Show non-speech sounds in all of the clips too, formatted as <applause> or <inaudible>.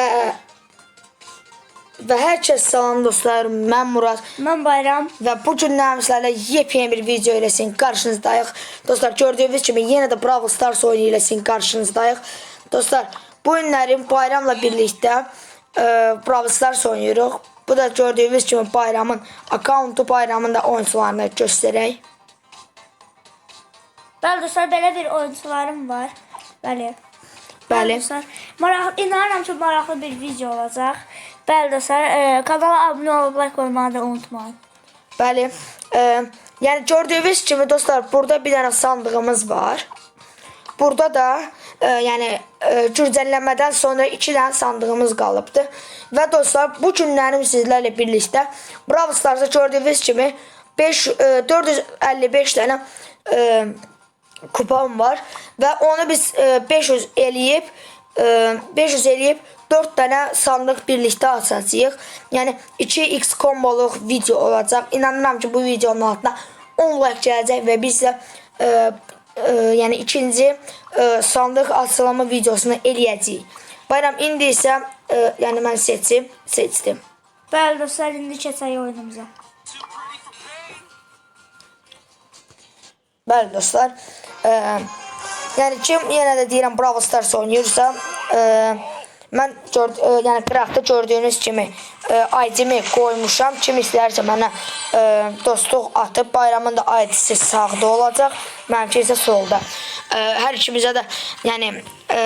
Ee, və hər kəs salam dostlar. Mən Murad Mən Bayram. və bu gün nəmişlərlə yepyeni bir video ilə sizin qarşınızdayıq. Dostlar gördüyünüz kimi yenə də Brawl Stars oyunu ilə sizin qarşınızdayıq. Dostlar bu günlərin bayramla birlikdə e, Brawl Stars oynayırıq. Bu da gördüyünüz kimi bayramın akkauntu bayramın da oyuncularını göstərək. Bəli dostlar, belə bir oyuncularım var. Bəli. Bəli. dostlar, maraqlı, inanıram ki, maraqlı bir video olacaq. Bəli dostlar, e, kanala abunə olub like qoymağı da unutmayın. Bəli. E, yəni gördüyünüz kimi dostlar burada bir dənə sandığımız var. Burada da e, yəni e, güncəlləmədən sonra 2 dənə sandığımız qalıbdı. Və dostlar bu günlərim sizlərlə birlikdə Brawl Starsda gördüyünüz kimi 5 e, 455 dənə e, kupam var və onu biz e, 500 eləyib e, 500 eləyib 4 dənə sandıq birlikdə açacağıq. Yəni 2x komboluq video olacaq. İnanıram ki, bu videonun altına 10 like gələcək və biz də e, e, yəni ikinci e, sandıq açılımı videosunu eləyəcəyik. Bayram indi isə e, yəni mən seçim, seçdim. Bəli dostlar, indi keçək oyunumuza. Bəli dostlar. E, yəni kim yenə də deyirəm Brawl Stars oynayırsa, e, mən gör, e, yəni qıraqda gördüyünüz kimi e, ID-mi qoymuşam. Kim istəyirsə mənə e, dostluq atıb bayramın da ID-si sağda olacaq. Mənimki isə solda. E, hər ikimizə də yəni e,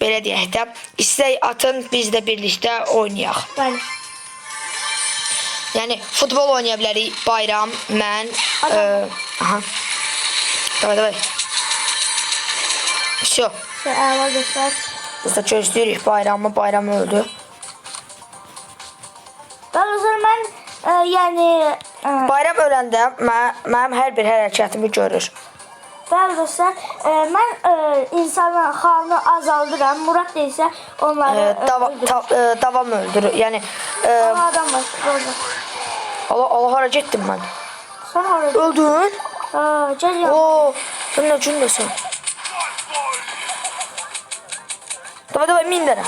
belə deyək də istək atın biz də birlikdə oynayaq. Bəli. Yəni futbol oynaya bilərik. Bayram, mən, e, aha. Davay davay. Все. Şey, əla dostlar. Biz də gözləyirik bayramı. Bayram öldü. Bəli dostlar, mən e, yəni e, Bayram öləndə mən, mənim hər bir hərəkətimi görür. Bəli dostlar, e, mən e, insanın xalını azaldıram. Murad da isə onları E, dava, öldürür. ta, e, davam öldürür. Yəni e, Ama adam var orada. Allah Allah hara getdim mən? Sen orada. Öldün? Aa, gel ya. Oo, sən nə cümləsən? Davay davay min dənə.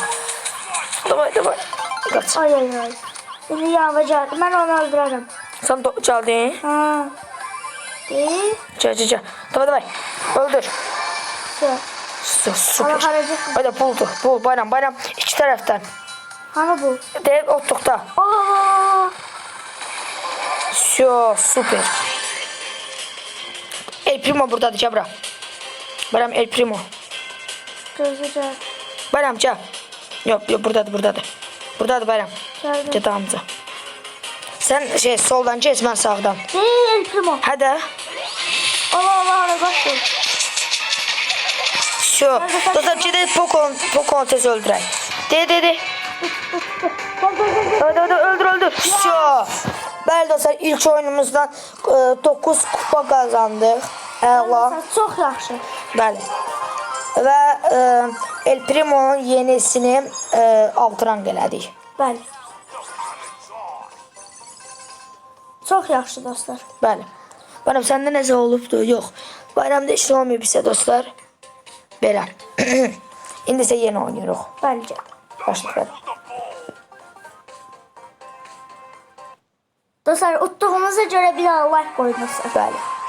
Davay davay. Qaç. Ay ay ay. Şimdi yanıma geldi. Ben onu öldürürüm. Sən do- gəldin? Ha. Değil. Gəl gəl gəl. Davay davay. Öldür. Şey. Su- Ama Süper. haracık. Hadi buldu. Bul bayram bayram. İki taraftan. Hani bu? Deyip ottukta. Aa. Все, süper. El Primo buradadır gel bura. Bayram El Primo. Gözücek. Bayram gel. Yok yok buradadır buradadır. Buradadır bayram. Geldim. Gel amca. Sen şey soldan geç ben sağdan. Değil primo. Hadi. Allah Allah Allah bak dur. Все. Dostlar gidelim Pokon, Pokon tez öldürək. De de de. Gel gel gel. gel. Hadi hadi öldür öldür. Все. Bəli dostlar ilk oyunumuzdan 9 kupa qazandıq. Sen Çok yaxşı. Bəli. Və e, El Primo'nun yenisini e, altı rang elədik. Bəli. Çox yaxşı dostlar. Bəli. Bayram səndə nəsə olubdu? Yox. Bayramda heç nə olmayıb isə dostlar. Belə. İndi isə yeni oynayırıq. Bəli. Başlayaq. Dostlar utduğumuza göre bir daha like dostlar. Bəli.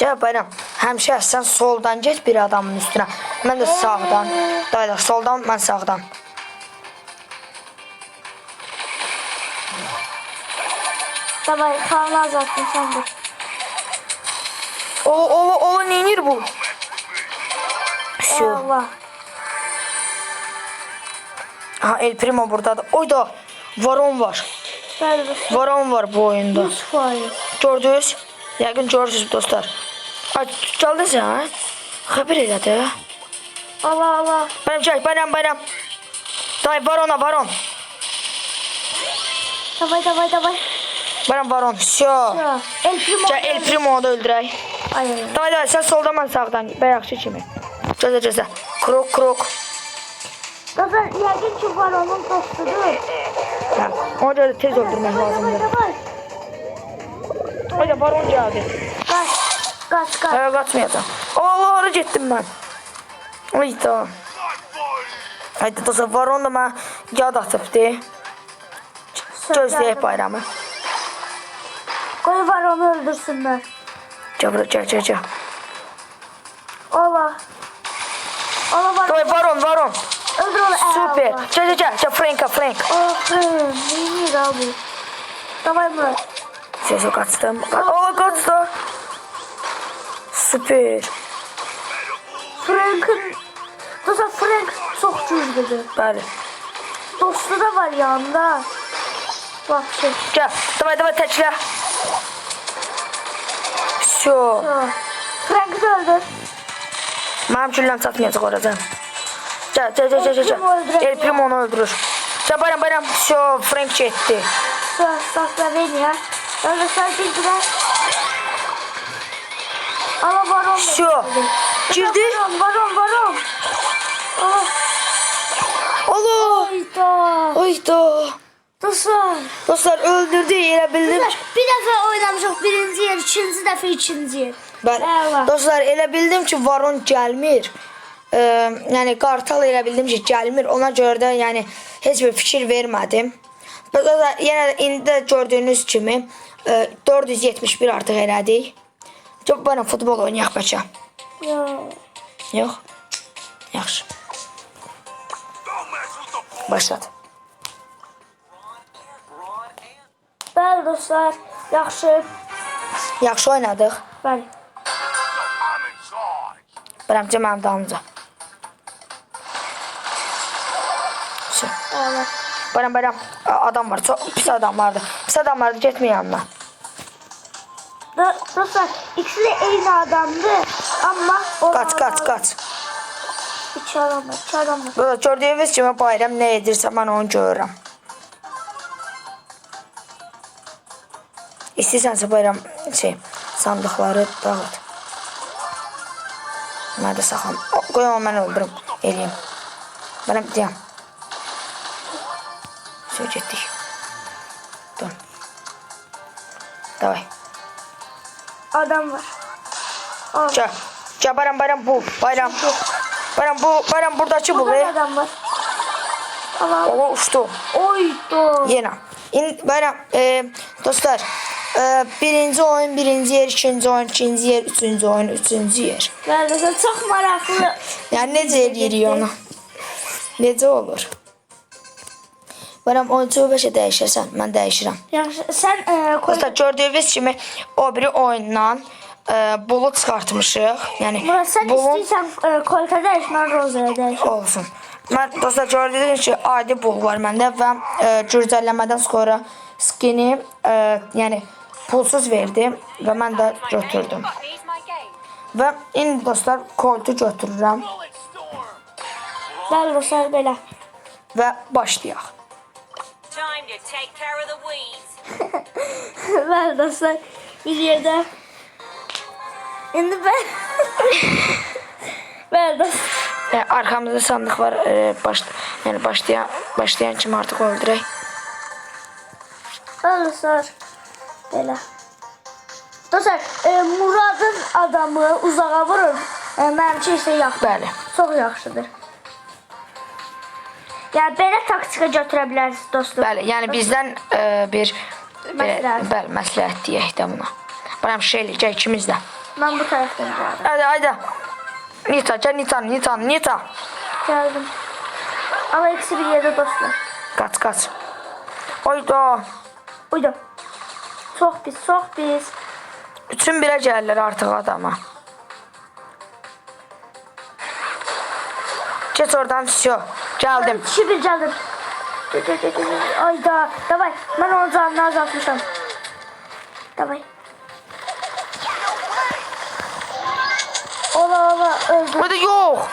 Bayram. Həmişə sən soldan get bir adamın üstünə. Mən də sağdan. Dayı soldan, mən sağdan. Davay kanını azalttın sen dur. O o o neynir bu? Şu. Allah. Ha El Primo buradadır. Oyda Varon var. Bəli. Varon var bu oyunda. 100 faiz. Gördünüz? Yəqin görürsünüz dostlar. Ay gəldin sən? ha? Xəbər elə də. Allah Allah. Gəl, bayram, bayram. Day Varona, Varon. Davay davay davay. Bayram Varon. Şo. Ya. El primo. Gəl El Primo'yu da öldürək. Ay ay ay. Day day sən soldan mən sağdan. Bayaqçı kimi. Gözə gözə. Krok krok. Dostlar yəqin ki var onun dostudur. Hə. Ona görə tez öldürmək Davay lazımdır. davay. Hayda baron geldi. Kaç kaç. Evet kaçmayacağım. Allah hareket ettim ben. Ay tamam. Haydi dostlar var onda mən yad atıbdı. Gözləyək bayramı. Qoy var onu öldürsünlər. Gəl bura, gəl, gəl, gəl. Allah. Allah var. Qoy var on, var on. Öldür onu. Ee, Süper. Gəl, gəl, gəl, gəl Franka, Frank. Oh, Frank. Neyini abi? Davay bura. Sesi kaçtım. Allah kaçtı. Süper. Frank'ın... Dostlar Frank çok güçlüdür. Bəli. Dostu da var yanında. Bak şey. Gel. Давай давay təklə. Все. Ha. Frank'ı da öldür. Mənim gülləm çatmayacaq orada. Gel gel gel gel gel. Primo öldürək El Primo onu öldürür. Gel bayram bayram. Все. Frank getdi. Sonra sakla beni ya. Öyle sadece gider. ama baron. Şu. Girdi. Baron baron baron. Ah. Allah. Hayda. Hayda. Dostlar. Dostlar öldürdü elə bildim. Bir dəfə oynamışıq birinci yer, ikinci dəfə ikinci yer. Ben Eyvah. dostlar elə bildim ki Varon gəlmir. Ee, yəni Qartal elə bildim ki gəlmir. Ona görə də yəni heç bir fikir vermədim. Dostlar yenə də indi də gördüyünüz kimi e, 471 artıq elədik. Çox bana futbol oynayaq bəlkə. Ya. Yox. Yaxşı. Başladı. Bəli dostlar, yaxşı. Yaxşı oynadıq. Bəli. Bərəmcə mənim dalımca. Əla. Bərəm bərəm adam var. Çox pis adam vardı. Pis adam vardı getməyin Do dostlar, ikisi də eyni adamdı, qaç. İki adam var, iki adam var. Burada gördüyünüz kimi bayram nə edirsə mən onu görürəm. İstəyirsənsə bayram şey sandıqları dağıt. Saxlam. O, Qoy onu mən öldürüm. Eləyim. Mənə deyəm. Söz getdik. Dön. Davay. Adam var. Aa, Gel. Gel bayram bayram bu. Bayram. Bayram bu. Bayram buradakı bu. burada be. adam var. Allah. O uçtu. Oydu. Yine. İn, bayram. E, dostlar. E, birinci oyun birinci yer, ikinci oyun ikinci yer, üçüncü oyun üçüncü yer. Bəli dostlar, çox maraqlı. <laughs> Yani necə eləyirik onu? Necə olur? Bayram oyuncu beşə dəyişirsən, mən dəyişirəm. Yaxşı, sən e, koy. Dostlar gördüyünüz kimi o biri oyundan e, bulut çıxartmışıq. Yəni Murat, sən bulun istəyirsən e, kolta dəyiş, mən rozaya dəyiş. olsun. Mən dostlar gördüyünüz kimi adi bul var məndə və e, sonra skini e, yəni pulsuz verdi və mən də götürdüm. Və indi dostlar koltu götürürəm Bəli dostlar, belə. və başlayaq. Time to take care of the weeds. <laughs> Bəli dostlar, bir yerdə. İndi mən... Bəli dostlar. Yəni arxamızda sandıq var. E, baş, yəni başlayan başlayan kimi artıq öldürək. Bəli dostlar. Belə. Dostlar, e, Muradın adamı uzağa vurur. E, mənimki isə yaxşı. Bəli. Çox yaxşıdır. Yəni belə taktika götürə bilərsiniz dostlar. Bəli, yəni bizdən e, bir belə, Məsləhət. bəli, məsləhət deyək də buna. Bana şey eləyəcək ikimiz də. Mən bu tərəfdən gəldim. Hadi hadi. Nita, gel Nita, Nita, Nita. Gəldim. Amma ikisi bir yerdə dostlar. Kaç kaç. Oyda. Uydu. Çox pis, çox pis. Üçün birə gəlirlər artıq adama. Kes oradan şu. Geldim. Şimdi geldim. Ayda. Davay. Ben onu zanlı azaltmışım. Davay. Ola ola öldüm. Burada yok.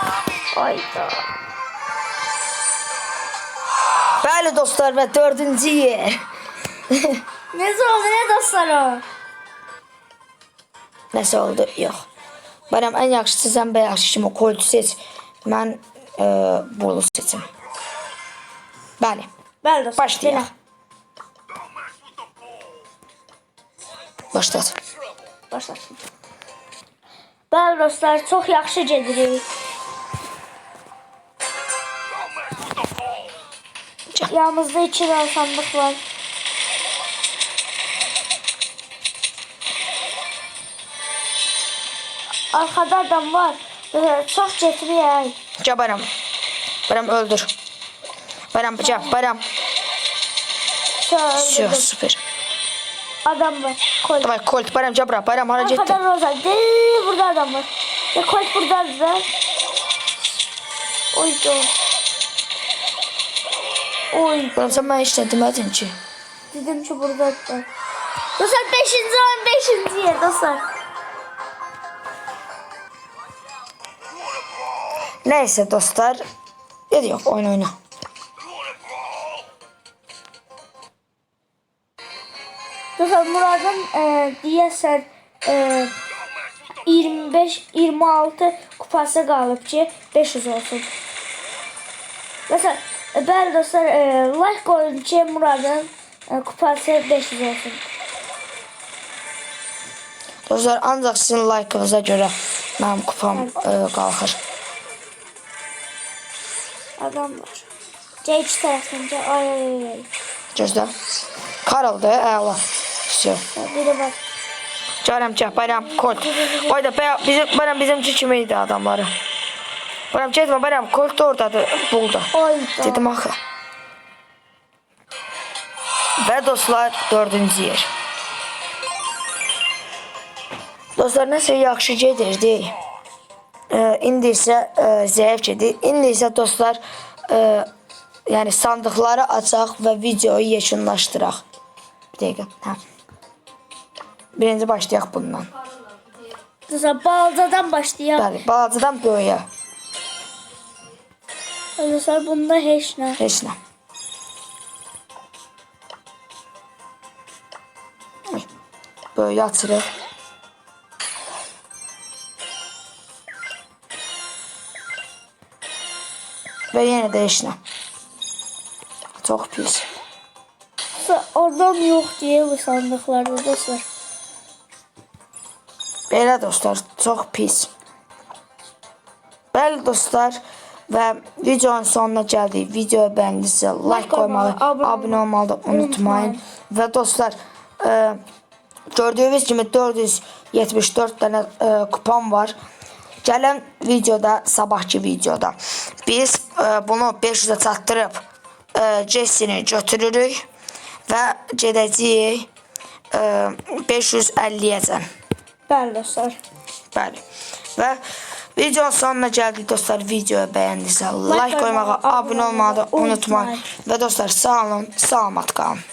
Ayda. Böyle dostlar ve dördüncüye. <laughs> ne oldu ne dostlar o? Nəsə oldu, yox. Bərəm ən yaxşısı sən bəyək kimi kolcu seç. Mən e, bulu seçim. Bəli. Bəli dostlar. Başlayaq. Başlat. Başlasın. Bəli dostlar, çox yaxşı gedirik. Yanımızda iki dənə sandıq var. Arkada adam var. Ee, Çox getməyək. Gel Bayram. Bayram öldür. Bayram gel Bayram. Şöyle Все, öldürdüm. süper. Adam var. Koy. Давай, Кольт, Bayram gel bura. Bayram hara Arkadan gittin? Roza. Dee, burada adam var. Ya koy buradan da. Oy do. Oy. Bayram sen bana hiç ne demedin ki. Dedim ki burada da. Dostlar 5. an 5. yer dostlar. Neyse dostlar. Da yok oyna oyna. Dostlar Murad'ın e, deyəsən e, 25-26 kupası qalıb ki 500 olsun. Mesela e, bəli dostlar e, like qoyun ki Murad'ın e, kupası 500 olsun. Dostlar ancak sizin like'ınıza göre benim kupam e, kalkır Adam var. C2 tərəfində ay ay ay. ay. Gözlə. Karıldı, əla. Все. Biri var. Canım gel Bayram, Colt. Vay da Bayram, bizim, Bayram bizimki kimiydi adamları. Bayram getmə Bayram, Colt da oradadır, bulda. Oy da. Dedim axı. Və dostlar, dördüncü yer. Dostlar, nəsə yaxşı gedirdi. Ee, indi isə e, zəif gedir. İndi isə dostlar, e, yəni sandıqları açaq və videoyu yekunlaşdıraq. Bir dəqiqə. Hə. Birinci başlayaq bundan. Dostlar balacadan başlayaq. Bəli, balacadan böyüyə. Dostlar bunda heç nə. Heç nə. Böyüyə açırıq. Yenə də heç nə. Çox pis. Oradan yox deyə bu sandıqlarda dostlar. Belə dostlar, çox pis. Bəli dostlar və videonun sonuna gəldik. Videoya bəyəndinizsə like qoymalı, abunə da unutmayın. Və dostlar, e, gördüyünüz kimi 474 dənə e, kupon var. Gələn videoda, sabahki videoda biz bunu 500-ə çatdırıb e, Jessini götürürük və gedəcəyik e, 550-yəcən. Bəli dostlar. Bəli. Və videonun sonuna gəldik dostlar. Videoyu bəyəndinizsə like, Like qoymağı, abunə olmağı unutmayın. Və dostlar sağ olun, salamat qalın.